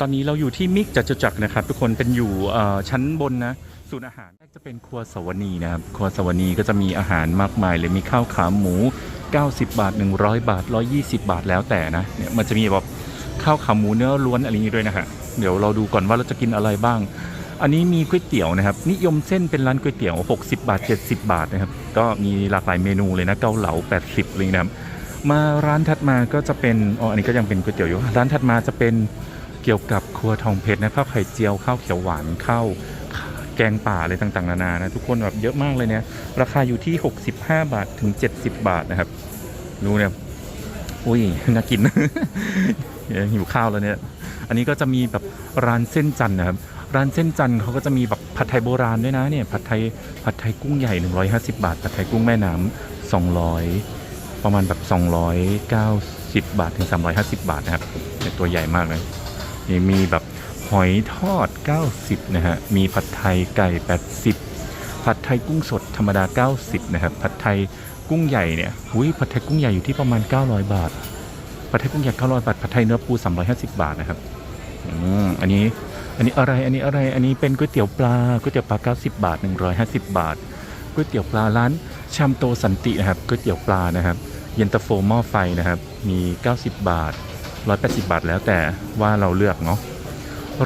ตอนนี้เราอยู่ที่มิกจัตุจักรนะครับ ทุกคนเป็นอยู่ชั้นบนนะศูนย์อาหารจะเป็นครัวสวนีนะครับครัวสวนีก็จะมีอาหารมากมายเลยมีข้าวขาหมู 90 บาท 100 บาท 120 บาทแล้วแต่นะเนี่ยมันจะมีแบบข้าวขาหมูเนื้อล้วนอะไรอย่างนี้ด้วยนะฮะเดี๋ยวเราดูก่อนว่าเราจะกินอะไรบ้าง อันนี้มีก๋วยเตี๋ยวนะครับ นิยมเส้นเป็นร้านก๋วยเตี๋ยว 60 บาท 70 บาทนะครับก็มีหลากหลายเมนูเลยนะเกาเหลา 80เลยนะครับมาร้านถัดมาก็จะเป็นอ๋ออันนี้ก็ยังเป็นก๋วยเตี๋ยวอยู่ร้านถัดมาจะเป็น เกี่ยวกับครัวทองเพชรนะข้าวไข่เจียวข้าวเขียวหวานข้าวแกงป่าอะไรต่างๆนานานะทุกคนแบบเยอะมากเลยเนี่ยราคาอยู่ที่ 65 บาทถึง 70 บาทนะครับดูเนี่ยอุ้ยน่ากินหิวข้าวแล้วเนี่ย อันนี้ก็จะมีแบบร้านเส้นจันนะครับ ร้านเส้นจันเขาก็จะมีแบบผัดไทยโบราณด้วยนะเนี่ยผัดไทยผัดไทยกุ้งใหญ่ 150 บาทผัดไทยกุ้งแม่น้ำ200 ประมาณแบบ 290 บาทถึง 350 บาทนะครับเนี่ยตัวใหญ่มากเลย มีแบบหอยทอด 90 นะฮะ มีผัดไทยไก่ 80 ผัดไทยกุ้งสดธรรมดา 90 นะครับ ผัดไทยกุ้งใหญ่เนี่ยอุ้ยผัดไทยกุ้งใหญ่อยู่ที่ประมาณ 900 บาท ผัดไทยกุ้งใหญ่ 900 บาท ผัดไทยเนื้อปู 350 บาทนะครับ อืม อันนี้ อันนี้อะไร อันนี้อะไร อันนี้เป็นก๋วยเตี๋ยวปลา ก๋วยเตี๋ยวปลา 90 บาท 150 บาท ก๋วยเตี๋ยวปลาร้านชามโตสันตินะครับ ก๋วยเตี๋ยวปลานะครับ เย็นตาโฟหม้อไฟนะครับ มี 90 บาท 180 บาทแล้วแต่ว่าเราเลือกเนาะ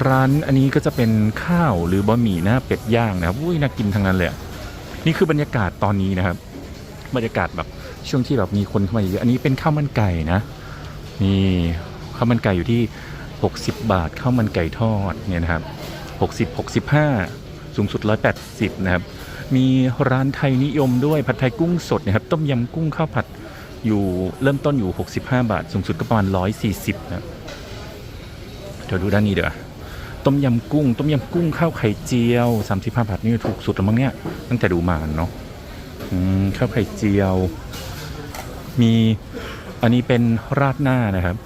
ร้านอันนี้ก็จะเป็นข้าวหรือบะหมี่หน้าเป็ดย่างนะครับอุ้ยน่ากินทั้งนั้นเลยนี่คือบรรยากาศตอนนี้นะครับ บรรยากาศแบบช่วงที่แบบมีคนเข้ามาเยอะอันนี้เป็นข้าวมันไก่นะนี่ข้าวมันไก่อยู่ที่ 60 บาทข้าวมันไก่ทอดเนี่ยนะครับ60 65 สูงสุด 180 นะครับ มีร้านไทยนิยมด้วยผัดไทยกุ้งสดนะครับ ต้มยำกุ้งข้าวผัด อยู่เริ่มต้นอยู่ 65 บาท สูงสุดก็ประมาณ 140 นะครับเดี๋ยวดูด้านนี้เดี๋ยวต้มยำกุ้ง ต้มยำกุ้งข้าวไข่เจียว 35 บาทนี่ถูกสุดแล้วมั้งเนี่ย ตั้งแต่ดูมาเนาะข้าวไข่เจียว มีอันนี้เป็นราดหน้านะครับ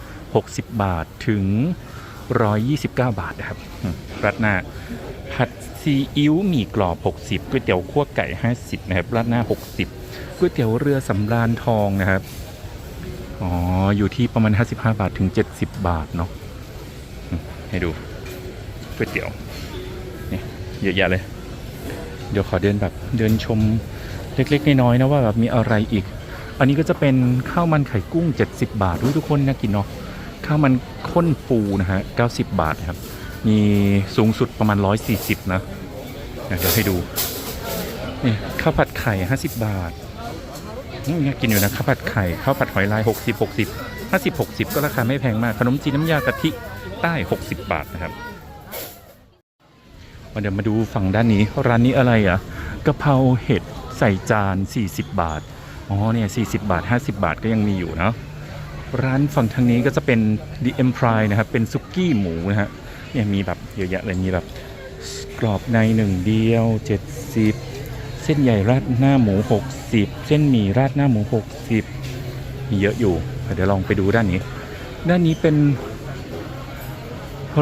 60 บาทถึง 129 บาทนะครับราดหน้าผัดซีอิ๊วหมี่กรอบ 60ก๋วยเตี๋ยวคั่วไก่ 50 นะครับราดหน้า 60ก๋วยเตี๋ยวเรือสำราญทองนะครับอ๋ออยู่ที่ประมาณ 55 บาทถึง 70 บาทเนาะให้ดูก๋วยเตี๋ยวนี่เยอะแยะเลย เดี๋ยวขอเดินแบบเดินชมเล็กๆน้อยๆนะว่าแบบมีอะไรอีก อันนี้ก็จะเป็นข้าวมันไข่กุ้ง 70 บาทอุ๊ยทุกคนน่ากินเนาะ ข้าวมันข้นปูนะฮะ 90 บาทครับ มีสูงสุดประมาณ 140 นะเดี๋ยวให้ดู นี่ข้าวผัดไข่ 50 บาทอืมน่กินอยู่นะข้าวผัดไข่ข้าวผัดหอยลาย 60 60 50 60 ก็ราคาไม่แพงมาก ขนมจีนน้ำยากะทิใต้ 60 บาทนะครับเดี๋ยวมาดูฝั่งด้านนี้ร้านนี้อะไรอะกะเพราเห็ดใส่จาน 40 บาท อ๋อเนี่ย40 บาท 50 บาทก็ยังมีอยู่เนาะ ร้านฝั่งทางนี้ก็จะเป็น The Empire นะครับ เป็นซุกี้หมูนะฮะเนี่ยมีแบบเยอะแยะเลยมีแบบกรอบในหนึ่งเดียว 70 เส้นใหญ่ราดหน้าหมู 60 เส้นหมี่ราดหน้าหมู 60 มีเยอะอยู่ เดี๋ยวลองไปดูด้านนี้ ด้านนี้เป็น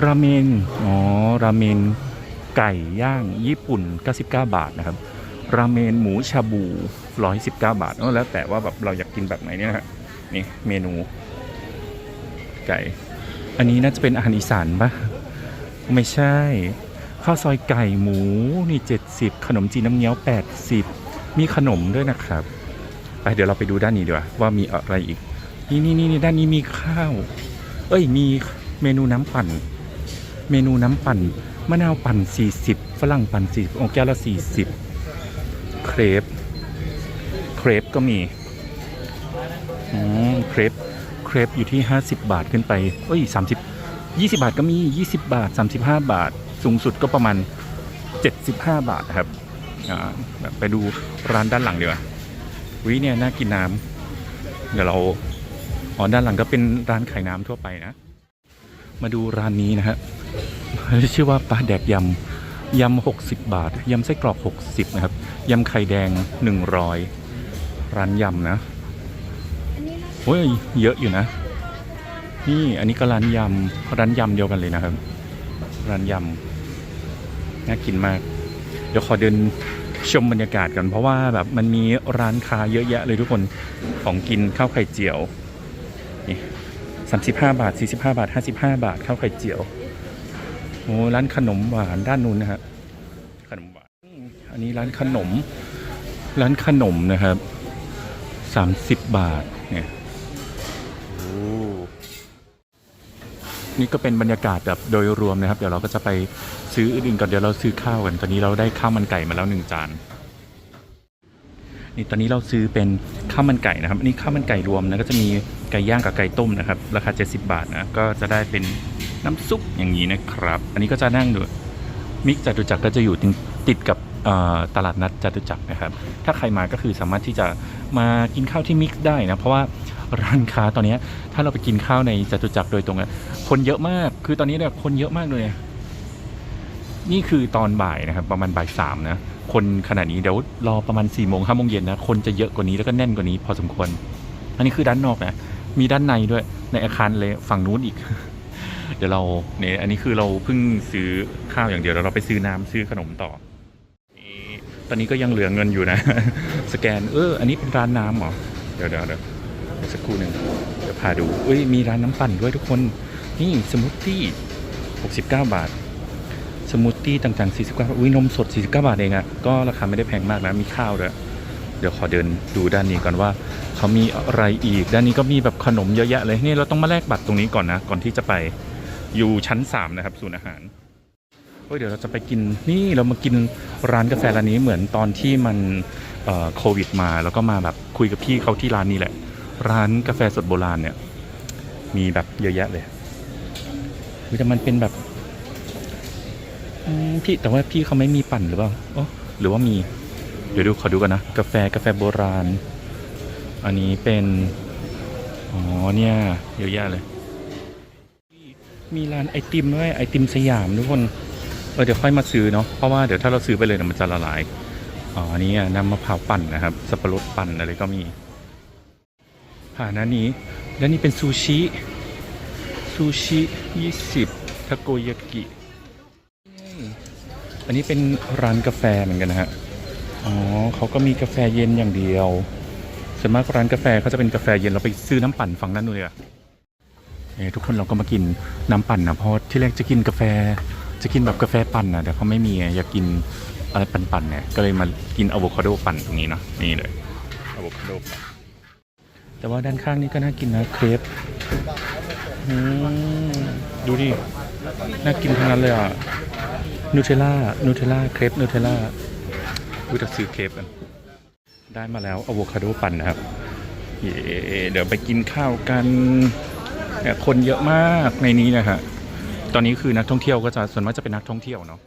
ราเมนอ๋อราเมนไก่ย่างญี่ปุ่น 99 บาทนะครับราเมนหมูชาบู 119 บาทเออแล้วแต่ว่าแบบเราอยากกินแบบไหนเนี่ยนะฮะ นี่เมนู ไก่ อันนี้น่าจะเป็นอาหารอีสานปะไม่ใช่ ข้าวซอยไก่หมูนี่ 70 ขนมจีนน้ำเงี้ยว 80 มีขนมด้วยนะครับ ไปเดี๋ยวเราไปดูด้านนี้ดีกว่า ว่ามีอะไรอีก นี่นี่นี่ด้านนี้มีข้าว เอ้ยมีเมนูน้ำปั่น เมนูน้ำปั่นมะนาวปั่น 40 ฝรั่งปั่น40โอแก้วละ40 เครป เครปก็มี เครปเครปอยู่ที่ 50 บาทขึ้นไปเอ้ย30 20 บาทก็มี 20 บาท 35 บาท สูงสุดก็ประมาณ 75 บาทครับอ่าแบบไปดูร้านด้านหลังดีกว่าวิเนี่ยน่ากินน้ำเดี๋ยวเราอ๋อด้านหลังก็เป็นร้านขายน้ำทั่วไปนะ มาดูร้านนี้นะฮะชื่อว่าปลาแดกยำยำ60 บาทยำไส้กรอก 60 นะครับยำไข่แดง 100 ร้านยำนะ โอ้ยเยอะอยู่นะ นี่อันนี้ก็ร้านยำร้านยำเดียวกันเลยนะครับ ร้านยำน่ากินมาก เดี๋ยวขอเดินชมบรรยากาศกันเพราะว่าแบบมันมีร้านค้าเยอะแยะเลยทุกคนของกินข้าวไข่เจียวนี่สามสิบห้าบาทสี่สิบห้าบาทห้าสิบห้าบาทข้าวไข่เจียวโอ้ร้านขนมหวานด้านนู้นนะฮะขนมหวานอันนี้ร้านขนม ร้านขนมนะครับสามสิบบาทเนี่ยโอ้ นี่ก็เป็นบรรยากาศแบบโดยรวมนะครับ เดี๋ยวเราก็จะไปซื้ออื่นก่อนเดี๋ยวเราซื้อข้าวกันตอนนี้เราได้ข้าวมันไก่มาแล้วหนึ่งจานนี่ตอนนี้เราซื้อเป็นข้าวมันไก่นะครับอันนี้ข้าวมันไก่รวมนะก็จะมีไก่ย่างกับไก่ต้มนะครับ ราคา 70 บาทนะก็จะได้เป็นน้ำซุปอย่างนี้นะครับ อันนี้ก็จะนั่งดูมิกจตุจักรก็จะอยู่ติดกับ ตลาดนัดจตุจักรนะครับ ถ้าใครมาก็คือสามารถที่จะมากินข้าวที่มิกซ์ได้นะ เพราะว่าร้านค้าตอนนี้ถ้าเราไปกินข้าวในจตุจักรโดยตรงอะคนเยอะมาก คือตอนนี้เนี่ยคนเยอะมากเลย นี่คือตอนบ่ายนะครับ ประมาณบ่ายสามนะ คนขนาดนี้เดี๋ยวรอประมาณ4ี่โมงห้าโมงเย็นนะ คนจะเยอะกว่านี้แล้วก็แน่นกว่านี้พอสมควร อันนี้คือด้านนอกนะ มีด้านในด้วย ในอาคารเลยฝั่งนู้นอีกเดี๋ยวเราเนี่ยอันนี้คือเราเพิ่งซื้อข้าวอย่างเดียวแล้วเราไปซื้อน้ำซื้อขนมต่อ ตอนนี้ก็ยังเหลือเงินอยู่นะ สแกน เออ อันนี้เป็นร้านน้ำเหรอ เดี๋ยวเดี๋ยวเดี๋ยวสักครู่หนึ่งเดี๋ยวพาดูเอ้ย มีร้านน้ำปั่นด้วยทุกคน นี่สมูทตี้ 69 บาท สมูทตี้ต่างๆ 49 บาท อุ้ยนมสด 49 บาทเองอะก็ราคาไม่ได้แพงมากนะ มีข้าวด้วย เดี๋ยวขอเดินดูด้านนี้ก่อนว่า เขามีอะไรอีก ด้านนี้ก็มีแบบขนมเยอะแยะเลย นี่เราต้องมาแลกบัตรตรงนี้ก่อนนะ ก่อนที่จะไปอยู่ชั้น 3 นะครับศูนย์อาหาร เฮ้ยเดี๋ยวเราจะไปกินนี่เรามากินร้านกาแฟร้านนี้เหมือนตอนที่มันโควิด มาแล้วก็มาแบบคุยกับพี่เขาที่ร้านนี้แหละ ร้านกาแฟสดโบราณเนี่ย มีแบบเยอะแยะเลยแต่มันเป็นแบบพี่แต่ว่าพี่เขาไม่มีปั่นหรือเปล่าอ๋อหรือว่ามี เดี๋ยวดูขอดูกันนะ กาแฟกาแฟโบราณ อันนี้เป็น อ๋อเนี่ยเยอะแยะเลย มีร้านไอติมด้วยไอติมสยามทุกคน เออเดี๋ยวค่อยมาซื้อเนาะเพราะว่าเดี๋ยวถ้าเราซื้อไปเลยเนี่ยมันจะละลายอ๋ออันนี้น้ำมะพร้าวปั่นนะครับสับปะรดปั่นอะไรก็มีผ่านอันนี้แล้วนี่เป็นซูชิซูชิ20ทาโกยากิอันนี้เป็นร้านกาแฟเหมือนกันนะฮะอ๋อเขาก็มีกาแฟเย็นอย่างเดียวส่วนมากร้านกาแฟเขาจะเป็นกาแฟเย็นเราไปซื้อน้ำปั่นฝั่งนั้นนู่นเลยอะเอ้ทุกคนเราก็มากินน้ำปั่นนะเพราะที่แรกจะกินกาแฟ จะกินแบบกาแฟปั่นนะแต่เขาไม่มีอยากกินอะไรปั่นๆเนี่ยก็เลยมากินอะโวคาโดปั่นตรงนี้เนาะนี่เลยอะโวคาโดปั่นแต่ว่าด้านข้างนี่ก็น่ากินนะเครปดูดิ น่ากินทั้งนั้นเลยอะนูเทลล่านูเทลล่าเครปนูเทลล่าดูจะซื้อเครปกัน ได้มาแล้วอะโวคาโดปั่นนะครับเย่เดี๋ยวไปกินข้าวกันเนี่ยคนเยอะมากในนี้นะฮะ ตอนนี้คือนักท่องเที่ยวก็จะส่วนมากจะเป็นนักท่องเที่ยวเนาะ